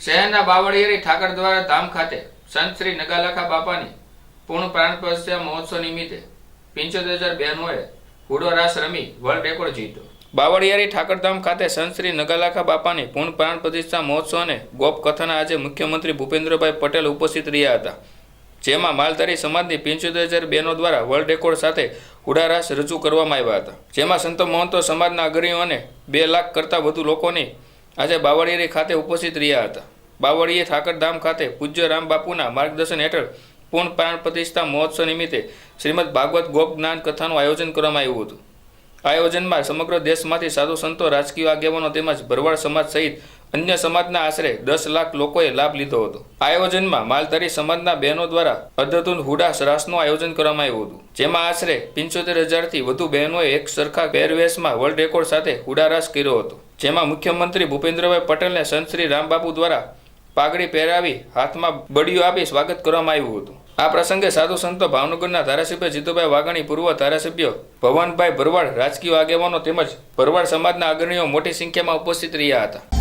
શહેરના બાવળિયારી ઠાકર દ્વારા ધામ ખાતે સંત શ્રી નગાલખા બાપાની પૂર્ણ પ્રાણ પ્રતિષ્ઠા મહોત્સવ નિમિત્તે પંચોતેર હજાર બહેનોએ હુડો રાસ રમી વર્લ્ડ રેકોર્ડ જીત્યો. બાવળિયારી ઠાકરધામ ખાતે સંત શ્રી નગાલાખા બાપાની પૂર્ણ પ્રાણ પ્રતિષ્ઠા મહોત્સવ અને ગોપ કથાના આજે મુખ્યમંત્રી ભૂપેન્દ્રભાઈ પટેલ ઉપસ્થિત રહ્યા હતા. જેમાં માલધારી સમાજની પંચોતેર હજાર બહેનો દ્વારા વર્લ્ડ રેકોર્ડ સાથે ઉડારાસ રજૂ કરવામાં આવ્યા હતા. જેમાં સંતો મહંતો સમાજના અગ્રણીઓ અને બે લાખ કરતાં વધુ લોકોની આજે બાવળિયારી ખાતે ઉપસ્થિત રહ્યા હતા. બાવળીએ ઠાકરધામ ખાતે પૂજ્ય રામ બાપુના માર્ગદર્શન હેઠળ પૂર્ણ પ્રાણ પ્રતિષ્ઠા મહોત્સવ નિમિત્તે શ્રીમદ ભાગવત ગોપ જ્ઞાન કથાનું આયોજન કરવામાં આવ્યું હતું. આયોજનમાં સમગ્ર દેશમાંથી સાધુ સંતો, રાજકીય આગેવાનો તેમજ ભરવાડ સમાજ સહિત અન્ય સમાજના આશરે દસ લાખ લોકોએ લાભ લીધો હતો. આયોજનમાં માલધારી સમાજના બહેનો દ્વારા અદ્યતન હુડા રાસનું આયોજન કરવામાં આવ્યું હતું. જેમાં આશરે પંચોતેર હજારથી વધુ બહેનોએ એક સરખા પહેરવેશમાં વર્લ્ડ રેકોર્ડ સાથે હુડારાસ કર્યો હતો. જેમાં મુખ્યમંત્રી ભૂપેન્દ્રભાઈ પટેલને સંત શ્રી રામબાપુ દ્વારા પાઘડી પહેરાવી હાથમાં બડીઓ આપી સ્વાગત કરવામાં આવ્યું હતું. આ પ્રસંગે સાધુ સંતો ભાવનગરના ધારાસભ્ય જીતુભાઈ વાઘાણી, પૂર્વ ધારાસભ્ય ભવનભાઈ ભરવાડ, રાજકીય આગેવાનો તેમજ ભરવાડ સમાજના અગ્રણીઓ મોટી સંખ્યામાં ઉપસ્થિત રહ્યા હતા.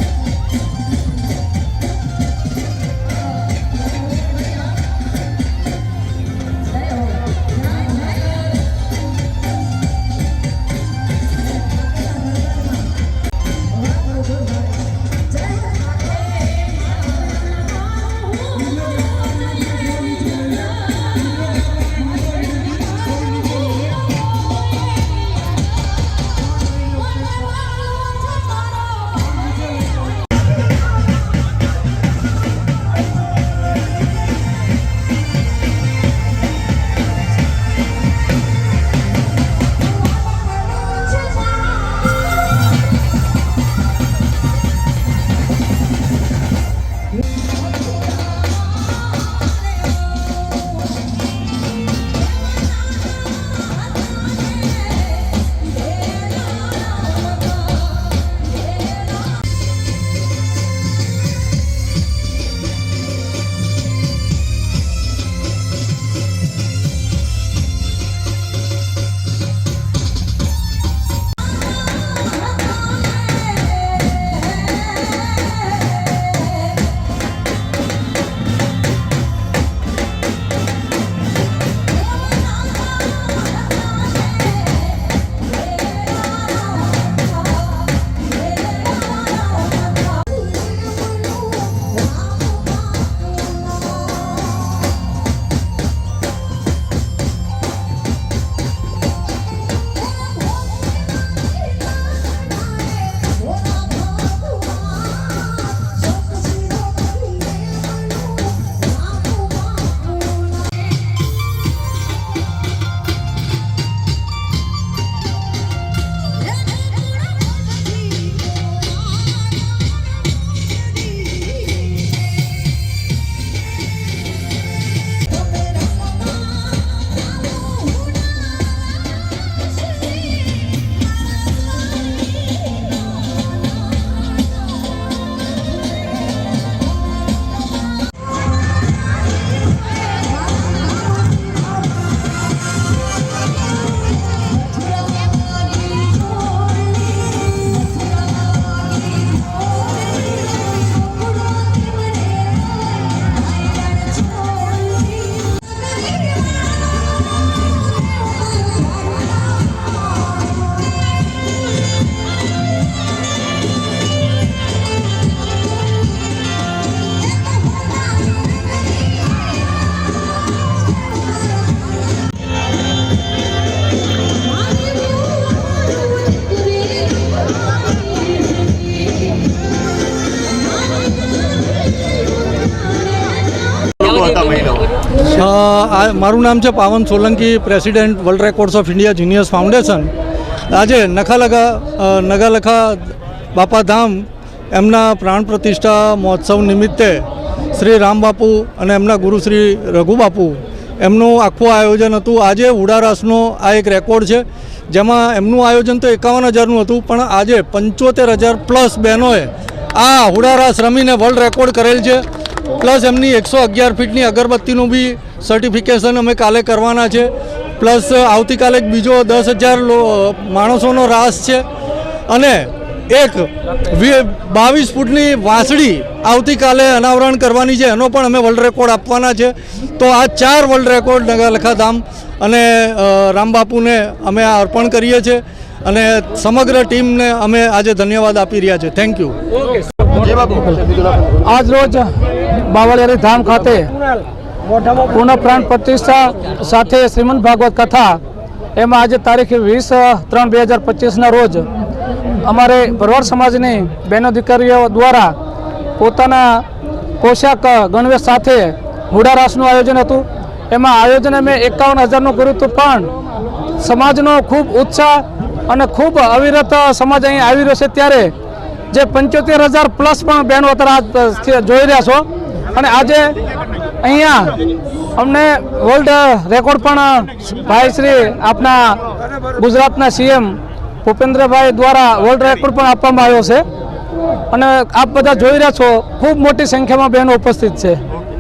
મારું નામ છે Pavan Solanki, president world records of India juniors foundation. આજે નખાલખા નગાલખા બાપાધામ એમના પ્રાણ પ્રતિષ્ઠા મહોત્સવ નિમિત્તે શ્રી રામબાપુ અને એમના ગુરુ શ્રી રઘુબાપુ એમનું આખું આયોજન હતું. આજે ઉડારાસનો આ એક રેકોર્ડ છે, જેમાં એમનું આયોજન તો એકાવન હજારનું હતું, પણ આજે પંચોતેર હજાર પ્લસ બહેનોએ આ હુડારાસ રમીને વર્લ્ડ રેકોર્ડ કરેલ છે. પ્લસ એમની એકસો અગિયાર ફીટની અગરબત્તીનું બી સર્ટિફિકેશન અમે કાલે કરવાના છે. પ્લસ આવતીકાલે બીજો દસ હજાર માણસોનો રાસ છે. અને એક બાવીસ ફૂટની વાંસળી આવતીકાલે અનાવરણ કરવાની છે. એનો પણ અમે વર્લ્ડ રેકોર્ડ આપવાના છે. તો આ ચાર વર્લ્ડ રેકોર્ડ નગાલખાધામ અને રામબાપુને અમે આ અર્પણ કરીએ છીએ. અને સમગ્ર ટીમને અમે આજે ધન્યવાદ આપી રહ્યા છીએ. થેન્ક યુ આજ રોજ બાવળિયારી ધામ ખાતે પુનઃ પ્રાણ પ્રતિષ્ઠા સાથે શ્રીમદ ભાગવત કથા એમાં આજે તારીખ વીસ ત્રણ બે હજાર પચીસના રોજ અમારે ભરવાડ સમાજની બહેનો દીકરીઓ દ્વારા પોતાના પોશાક ગણવેશ સાથે હુડારાસનું આયોજન હતું. એમાં આયોજન અમે એકાવન હજારનું કર્યું હતું પણ સમાજનો ખૂબ ઉત્સાહ અને ખૂબ અવિરત સમાજ અહીં આવી રહ્યો છે ત્યારે જે પંચોતેર હજાર પ્લસ પણ બહેનો અત્યારે જોઈ રહ્યા છો. અને આજે અહીંયા અમને વર્લ્ડ રેકોર્ડ પણ ભાઈ શ્રી આપના ગુજરાતના સીએમ ભૂપેન્દ્રભાઈ દ્વારા વર્લ્ડ રેકોર્ડ પણ આપવામાં આવ્યો છે. અને આપ બધા જોઈ રહ્યા છો, ખૂબ મોટી સંખ્યામાં બહેનો ઉપસ્થિત છે.